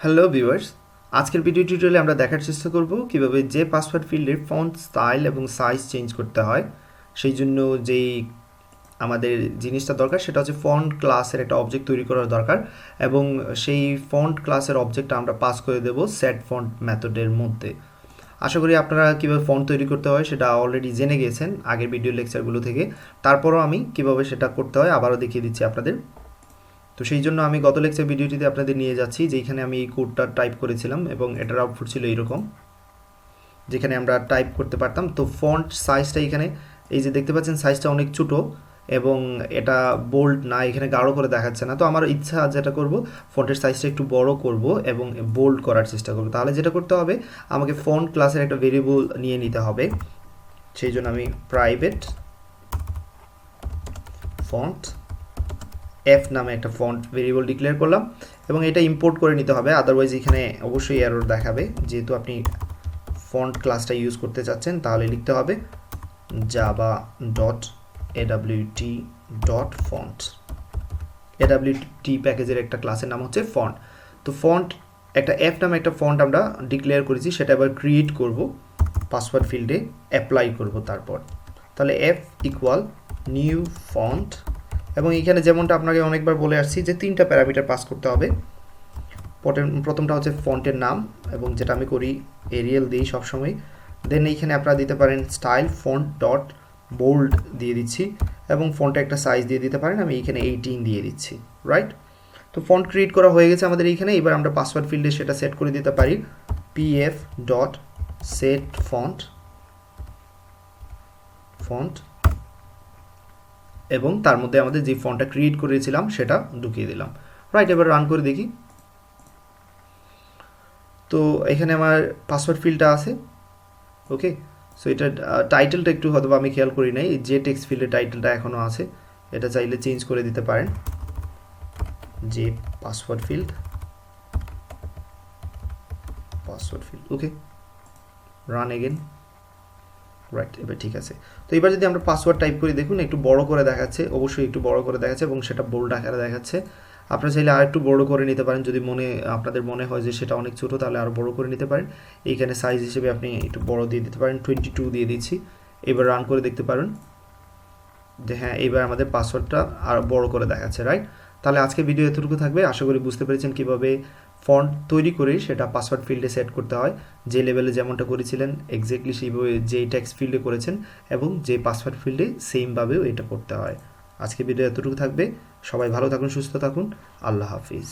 Hello viewers আজকের video টিউটোরিয়ালে আমরা দেখার চেষ্টা করব কীভাবে যে পাসওয়ার্ড ফিল্ডের ফন্ট স্টাইল এবং সাইজ চেঞ্জ করতে হয়। সেই জন্য যেই আমাদের জিনিসটা দরকার, সেটা হচ্ছে ফন্ট ক্লাসের একটা অবজেক্ট তৈরি করার দরকার এবং সেই ফন্ট ক্লাসের অবজেক্টটা আমরা পাস করে দেব সেট ফন্ট মেথডের মধ্যে। আশা করি আপনারা কীভাবে ফন্ট তৈরি করতে হয় সেটা অলরেডি জেনে গিয়েছেন আগের ভিডিও লেকচারগুলো থেকে। তারপরও আমি কীভাবে সেটা করতে হয় আবারও দেখিয়ে দিচ্ছি আপনাদের। তো সেই জন্য আমি গত লেকচার ভিডিওটিতে আপনাদের নিয়ে যাচ্ছি যেখানে আমি এই কোডটা টাইপ করেছিলাম এবং এটার আউটপুট ছিল এইরকম যেখানে আমরা টাইপ করতে পারতাম। তো ফন্ট সাইজটা এখানে, এই যে দেখতে পাচ্ছেন সাইজটা অনেক ছোটো এবং এটা বোল্ড না, এখানে গাঢ় করে দেখাচ্ছে না। তো আমার ইচ্ছা যেটা করব ফন্টের সাইজটা একটু বড় করব এবং বোল্ড করার চেষ্টা করব। তাহলে যেটা করতে হবে, আমাকে ফন্ট ক্লাসের একটা ভেরিয়েবল নিয়ে নিতে হবে। সেই জন্য আমি প্রাইভেট ফন্ট এফ নামে একটা ফন্ট ভেরিয়েবল ডিক্লেয়ার করলাম এবং এটা ইম্পোর্ট করে নিতে হবে আদারওয়াইজ এখানে অবশ্যই এরর দেখাবে। যেহেতু আপনি ফন্ট ক্লাসটা ইউজ করতে চাচ্ছেন, তাহলে লিখতে হবে Java dot AWT dot font AWT প্যাকেজের একটা ক্লাসের নাম হচ্ছে ফন্ট তো ফন্ট একটা অ্যাপ নামে একটা ফন্ট আমরা ডিক্লেয়ার করেছি, সেটা এবার ক্রিয়েট করব পাসওয়ার্ড ফিল্ডে অ্যাপ্লাই করব তারপর। তাহলে এফ ইকুয়াল নিউ ফন্ট এবং এখানে যেমনটা আপনাকে অনেকবার বলে আসছি যে তিনটা প্যারামিটার পাস করতে হবে। প্রথমটা হচ্ছে ফন্টের নাম এবং যেটা আমি করি এরিয়াল দিই সবসময়। দেন এইখানে আপনারা দিতে পারেন স্টাইল, ফন্ট, ডট, বোল্ড দিয়ে দিচ্ছি এবং ফন্টে একটা সাইজ দিয়ে দিতে পারেন। আমি এইখানে এইটিন দিয়ে দিচ্ছি রাইট তো ফন্ট ক্রিয়েট করা হয়ে গেছে আমাদের এইখানে। এবার আমরা পাসওয়ার্ড ফিল্ডে সেটা সেট করে দিতে পারি। PF dot set font font এবং তার মধ্যে আমাদের যে ফন্টটা ক্রিয়েট করেছিলাম, সেটা ঢুকিয়ে দিলাম। রাইট এবার রান করে দেখি। তো এখানে আমার পাসওয়ার্ড ফিল্ডটা আছে। ওকে সো এটা টাইটেলটা একটু হয়তো আমি খেয়াল করি নাই। যে টেক্সট ফিল্ডের টাইটেলটা এখনও আছে, এটা চাইলে চেঞ্জ করে দিতে পারেন। যে password field password field okay run again right এবার ঠিক আছে। তো এবার যদি আমরা পাসওয়ার্ড টাইপ করি, দেখুন একটু বড় করে দেখাচ্ছে, অবশ্যই একটু বড় করে দেখাচ্ছে এবং সেটা বোল্ড আকারে দেখাচ্ছে। আপনারা চাইলে আর একটু বড় করে নিতে পারেন, যদি মনে, আপনাদের মনে হয় যে সেটা অনেক ছোটো, তাহলে আরও বড় করে নিতে পারেন। এইখানে সাইজ হিসেবে আপনি একটু বড় দিয়ে দিতে পারেন টোয়েন্টি টু দিয়ে দিচ্ছি। এবার রান করে দেখতে পারেন। যে হ্যাঁ এবার আমাদের পাসওয়ার্ডটা আর বড় করে দেখাচ্ছে রাইট তাহলে আজকে ভিডিও এতটুকু থাকবে। আশা করি বুঝতে পেরেছেন কীভাবে ফন্ট তৈরি করে সেটা পাসওয়ার্ড ফিল্ডে সেট করতে হয়। যে লেভেলে যেমনটা করেছিলেন এক্স্যাক্টলি সেইভাবে যেই ট্যাক্স ফিল্ডে করেছেন এবং যে পাসওয়ার্ড ফিল্ডে সেমভাবেও এটা করতে হয়। আজকে ভিডিও এতটুকু থাকবে। সবাই ভালো থাকুন, সুস্থ থাকুন। আল্লাহ হাফিজ।